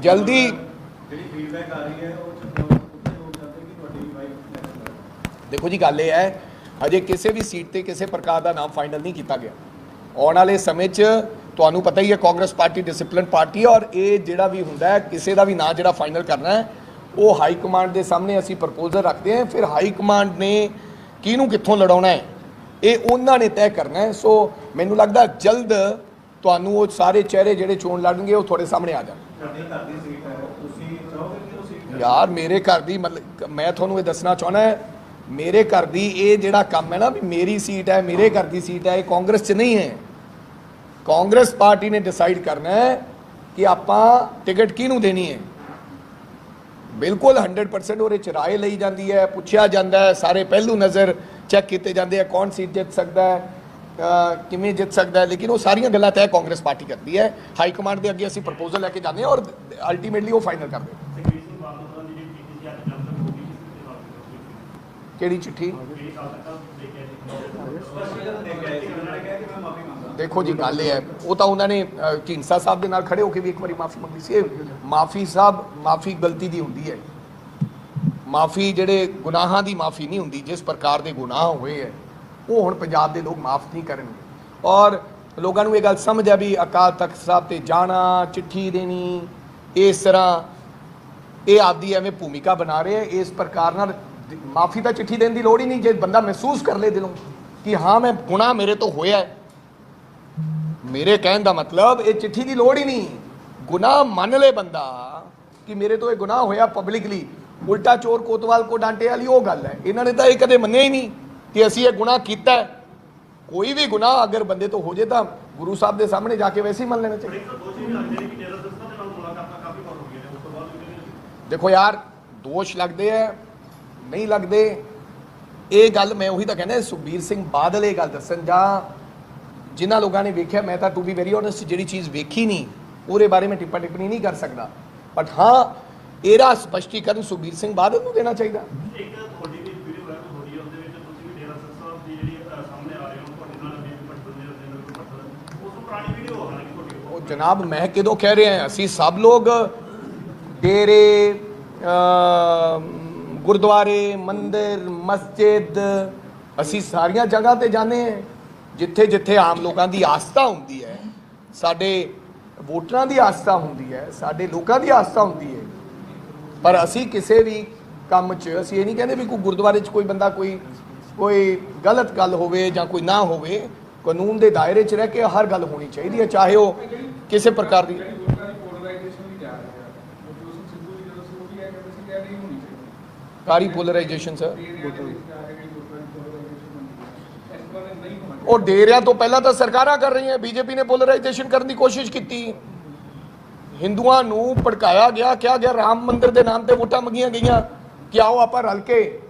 ਜਲਦੀ- ਦੇਖੋ ਜੀ ਗੱਲ ਇਹ ਹੈ ਹਜੇ ਕਿਸੇ ਵੀ ਸੀਟ ਤੇ ਕਿਸੇ ਪ੍ਰਕਾਰ ਦਾ ਨਾਮ ਫਾਈਨਲ ਨਹੀਂ ਕੀਤਾ ਗਿਆ। ਆਉਣ ਵਾਲੇ ਸਮੇਂ 'ਚ ਤੁਹਾਨੂੰ ਪਤਾ ਹੀ ਹੈ ਕਾਂਗਰਸ ਪਾਰਟੀ ਡਿਸਪਲਿਨ ਪਾਰਟੀ ਔਰ ਇਹ ਜਿਹੜਾ ਵੀ ਹੁੰਦਾ ਹੈ ਕਿਸੇ ਦਾ ਵੀ ਨਾਂ ਜਿਹੜਾ ਫਾਈਨਲ ਕਰਨਾ ਹੈ ਉਹ ਹਾਈ ਕਮਾਂਡ ਦੇ ਸਾਹਮਣੇ ਅਸੀਂ ਪ੍ਰਪੋਜ਼ਲ ਰੱਖਦੇ ਹਾਂ, ਫਿਰ ਹਾਈ ਕਮਾਂਡ ਨੇ ਕਿਹਨੂੰ ਕਿੱਥੋਂ ਲੜਾਉਣਾ ਹੈ? ਇਹ ਉਹਨਾਂ ਨੇ ਤੈਅ ਕਰਨਾ ਹੈ। ਸੋ ਮੈਨੂੰ ਲੱਗਦਾ ਜਲਦ ਤੁਹਾਨੂੰ ਉਹ ਸਾਰੇ ਚਿਹਰੇ ਜਿਹੜੇ ਚੋਣ ਲੜਨਗੇ, ਉਹ ਤੁਹਾਡੇ ਸਾਹਮਣੇ ਆ ਜਾਣ। ਯਾਰ, ਮੇਰੇ ਘਰ ਦੀ ਮਤਲਬ, ਮੈਂ ਤੁਹਾਨੂੰ ਇਹ ਦੱਸਣਾ ਚਾਹਣਾ ਹੈ, ਮੇਰੇ ਘਰ ਦੀ ਇਹ ਜਿਹੜਾ ਕੰਮ ਹੈ ਨਾ ਵੀ ਮੇਰੀ ਸੀਟ ਹੈ, ਮੇਰੇ ਘਰ ਦੀ ਸੀਟ ਹੈ, ਇਹ ਕਾਂਗਰਸ 'ਚ ਨਹੀਂ ਹੈ। ਕਾਂਗਰਸ ਪਾਰਟੀ ਨੇ ਡਿਸਾਈਡ ਕਰਨਾ ਹੈ ਕਿ ਆਪਾਂ ਟਿਕਟ ਕਿਹਨੂੰ ਦੇਣੀ ਹੈ? ਬਿਲਕੁਲ 100% ਉਹਦੇ ਚ ਰਾਏ ਲਈ ਜਾਂਦੀ ਹੈ, ਪੁੱਛਿਆ ਜਾਂਦਾ ਹੈ, ਸਾਰੇ ਪਹਿਲੂ ਨਜ਼ਰ ਚੈੱਕ ਕੀਤੇ ਜਾਂਦੇ ਆ, ਕੌਣ ਸੀਟ ਜਿੱਤ ਸਕਦਾ ਹੈ ਕਿਵੇਂ ਜਿੱਤ ਸਕਦਾ ਹੈ, ਲੇਕਿਨ ਉਹ ਸਾਰੀਆਂ ਗੱਲਾਂ ਤੈਅ ਕਾਂਗਰਸ ਪਾਰਟੀ ਕਰਦੀ ਹੈ। ਹਾਈ ਕਮਾਂਡ ਦੇ ਅੱਗੇ ਅਸੀਂ ਪ੍ਰਪੋਜ਼ਲ ਲੈ ਕੇ ਜਾਂਦੇ ਹਾਂ ਔਰ ਅਲਟੀਮੇਟਲੀ ਉਹ ਫਾਈਨਲ ਕਰਦੇ ਕਿਹੜੀ ਚਿੱਠੀ? ਦੇਖੋ ਜੀ ਗੱਲ ਇਹ ਹੈ। ਉਹ ਤਾਂ ਉਹਨਾਂ ਨੇ ਅਹ, ਸਾਹਿਬ ਦੇ ਨਾਲ ਖੜੇ ਹੋ ਕੇ ਵੀ ਇੱਕ ਵਾਰੀ ਮਾਫੀ ਮੰਗੀ ਸੀ। ਮਾਫੀ ਸਾਹਿਬ ਮਾਫੀ ਗਲਤੀ ਦੀ ਹੁੰਦੀ ਹੈ। ਮਾਫੀ ਜਿਹੜੇ ਗੁਨਾਹਾਂ ਦੀ ਮਾਫੀ ਨਹੀਂ ਹੁੰਦੀ ਜਿਸ ਪ੍ਰਕਾਰ ਦੇ ਗੁਨਾਹ ਹੋਏ ਹੈ ਉਹ ਹੁਣ ਪੰਜਾਬ ਦੇ ਲੋਕ ਮਾਫ ਨਹੀਂ ਕਰਨਗੇ। ਔਰ ਲੋਕਾਂ ਨੂੰ ਇਹ ਗੱਲ ਸਮਝ ਆ ਵੀ ਅਕਾਲ ਤਖਤ ਸਾਹਿਬ ਤੇ ਜਾਣਾ ਚਿੱਠੀ ਦੇਣੀ ਇਸ ਤਰ੍ਹਾਂ ਇਹ ਆਪਦੀ ਐਵੇਂ ਭੂਮਿਕਾ ਬਣਾ ਰਹੇ ਹੈ। ਇਸ ਪ੍ਰਕਾਰ ਨਾਲ ਮਾਫੀ ਤਾਂ ਚਿੱਠੀ ਦੇਣ ਦੀ ਲੋੜ ਹੀ ਨਹੀਂ ਜੇ ਬੰਦਾ ਮਹਿਸੂਸ ਕਰ ਲੇ ਦਿਲੋਂ ਕਿ ਹਾਂ ਮੈਂ ਗੁਨਾਹ ਮੇਰੇ ਤੋਂ ਹੋਇਆ ਹੈ ਮੇਰੇ ਕਹਿਣ ਦਾ ਮਤਲਬ, ਇਹ ਚਿੱਠੀ ਦੀ ਲੋੜ ਹੀ ਨਹੀਂ। ਗੁਨਾਹ ਮੰਨ ਲੇ ਬੰਦਾ ਕਿ ਮੇਰੇ ਤੋਂ ਇਹ ਗੁਨਾਹ ਹੋਇਆ ਪਬਲਿਕਲੀ ਉਲਟਾ ਚੋਰ ਕੋਤਵਾਲ ਕੋ ਡਾਂਟੇ ਵਾਲੀ ਉਹ ਗੱਲ ਹੈ। ਇਹਨਾਂ ਨੇ ਤਾਂ ਇਹ ਕਦੇ ਮੰਨਿਆ ਹੀ ਨਹੀਂ ਕਿ ਅਸੀਂ ਇਹ ਗੁਨਾਹ ਕੀਤਾ ਕੋਈ ਵੀ ਗੁਨਾਹ ਅਗਰ ਬੰਦੇ ਤੋਂ ਹੋ ਜੇ ਤਾਂ ਗੁਰੂ ਸਾਹਿਬ ਦੇ ਸਾਹਮਣੇ ਜਾ ਕੇ ਵੈਸੇ ਹੀ ਮੰਨ ਲੈਣਾ ਚਾਹੀਦਾ। ਦੇਖੋ ਯਾਰ, ਦੋਸ਼ ਲੱਗਦੇ ਐ ਨਹੀਂ ਲੱਗਦੇ। ਇਹ ਗੱਲ ਮੈਂ ਉਹੀ ਤਾਂ ਕਹਿੰਦਾ, ਸੁਖਬੀਰ ਸਿੰਘ ਬਾਦਲ ਇਹ ਗੱਲ ਦੱਸਣ ਜਾਂ ਜਿਨ੍ਹਾਂ ਲੋਕਾਂ ਨੇ ਵੇਖਿਆ ਮੈਂ ਤਾਂ ਟੂ ਬੀ ਵੈਰੀ ਓਨੈਸਟ ਜਿਹੜੀ ਚੀਜ਼ ਵੇਖੀ ਨਹੀਂ ਉਹਦੇ ਬਾਰੇ ਮੈਂ ਟਿੱਪਾ ਟਿੱਪਣੀ ਨਹੀਂ ਕਰ ਸਕਦਾ। ਬਟ ਹਾਂ ਇਹਦਾ ਸਪਸ਼ਟੀਕਰਨ ਸੁਖਬੀਰ ਸਿੰਘ ਬਾਦਲ ਨੂੰ ਦੇਣਾ ਚਾਹੀਦਾ। ਉਹ। ਜਨਾਬ ਮੈਂ ਕਿਦੋਂ ਕਹਿ ਰਿਹਾ ਅਸੀਂ ਸਭ ਲੋਗ ਡੇਰੇ ਗੁਰਦੁਆਰੇ ਮੰਦਿਰ ਮਸਜਿਦ ਅਸੀਂ ਸਾਰੀਆਂ ਜਗ੍ਹਾ ਤੇ ਜਾਂਦੇ ਹਾਂ। ਜਿੱਥੇ ਜਿੱਥੇ ਆਮ ਲੋਕਾਂ ਦੀ ਆਸਥਾ ਹੁੰਦੀ ਹੈ ਸਾਡੇ ਵੋਟਰਾਂ ਦੀ ਆਸਥਾ ਹੁੰਦੀ ਹੈ ਸਾਡੇ ਲੋਕਾਂ ਦੀ ਆਸਥਾ ਹੁੰਦੀ ਹੈ। ਪਰ ਅਸੀਂ ਕਿਸੇ ਵੀ ਕੰਮ 'ਚ ਅਸੀਂ ਇਹ ਨਹੀਂ ਕਹਿੰਦੇ ਵੀ ਕੋਈ ਗੁਰਦੁਆਰੇ 'ਚ ਕੋਈ ਬੰਦਾ ਕੋਈ ਕੋਈ ਗਲਤ ਗੱਲ ਹੋਵੇ ਜਾਂ ਕੋਈ ਨਾ ਹੋਵੇ ਕਾਨੂੰਨ ਦੇ ਦਾਇਰੇ 'ਚ ਰਹਿ ਕੇ ਹਰ ਗੱਲ ਹੋਣੀ ਚਾਹੀਦੀ ਹੈ ਚਾਹੇ ਉਹ ਕਿਸੇ ਪ੍ਰਕਾਰ ਦੀ ਕਾਰੀ ਪੋਲਰਾਈਜੇਸ਼ਨ ਸਰ ਇਹ ਏਰੀਆ ਦੇ ਵਿੱਚ ਜਾ ਕੇ ਜਿਹੜੀ ਲੋਕਾਂ ਦੀ ਪੋਲਰਾਈਜੇਸ਼ਨ ਹੁੰਦੀ ਹੈ ਇਸ ਤਰ੍ਹਾਂ ਦੇ ਨਹੀਂ ਹੋਣਾ ਉਹ ਡੇਰਿਆਂ ਤੋਂ ਪਹਿਲਾਂ ਤਾਂ ਸਰਕਾਰਾਂ ਕਰ ਰਹੀਆਂ, ਬੀਜੇਪੀ ਨੇ ਪੋਲਰਾਈਜੇਸ਼ਨ ਕਰਨ ਦੀ ਕੋਸ਼ਿਸ਼ ਕੀਤੀ। ਹਿੰਦੂਆਂ ਨੂੰ ਭੜਕਾਇਆ ਗਿਆ, ਕਿਹਾ ਗਿਆ, ਰਾਮ ਮੰਦਿਰ ਦੇ ਨਾਮ ਤੇ ਵੋਟਾਂ ਮੰਗੀਆਂ ਗਈਆਂ। ਕਿ ਆਓ ਆਪਾਂ ਰਲ ਕੇ,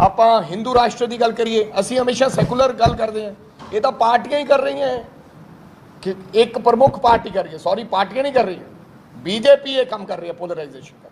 ਆਪਾਂ ਹਿੰਦੂ ਰਾਸ਼ਟਰ ਦੀ ਗੱਲ ਕਰੀਏ, ਅਸੀਂ ਹਮੇਸ਼ਾ ਸੈਕੂਲਰ ਗੱਲ ਕਰਦੇ ਹਾਂ। ਇਹ ਤਾਂ ਪਾਰਟੀਆਂ ਹੀ ਕਰ ਰਹੀਆਂ ਕਿ ਇੱਕ ਪ੍ਰਮੁੱਖ ਪਾਰਟੀ ਕਰ ਰਹੀ ਹੈ ਸੌਰੀ ਪਾਰਟੀਆਂ ਨਹੀਂ ਕਰ ਰਹੀਆਂ। ਬੀਜੇਪੀ ਇਹ ਕੰਮ ਕਰ ਰਹੀ ਹੈ ਪੋਲਰਾਈਜੇਸ਼ਨ ਦਾ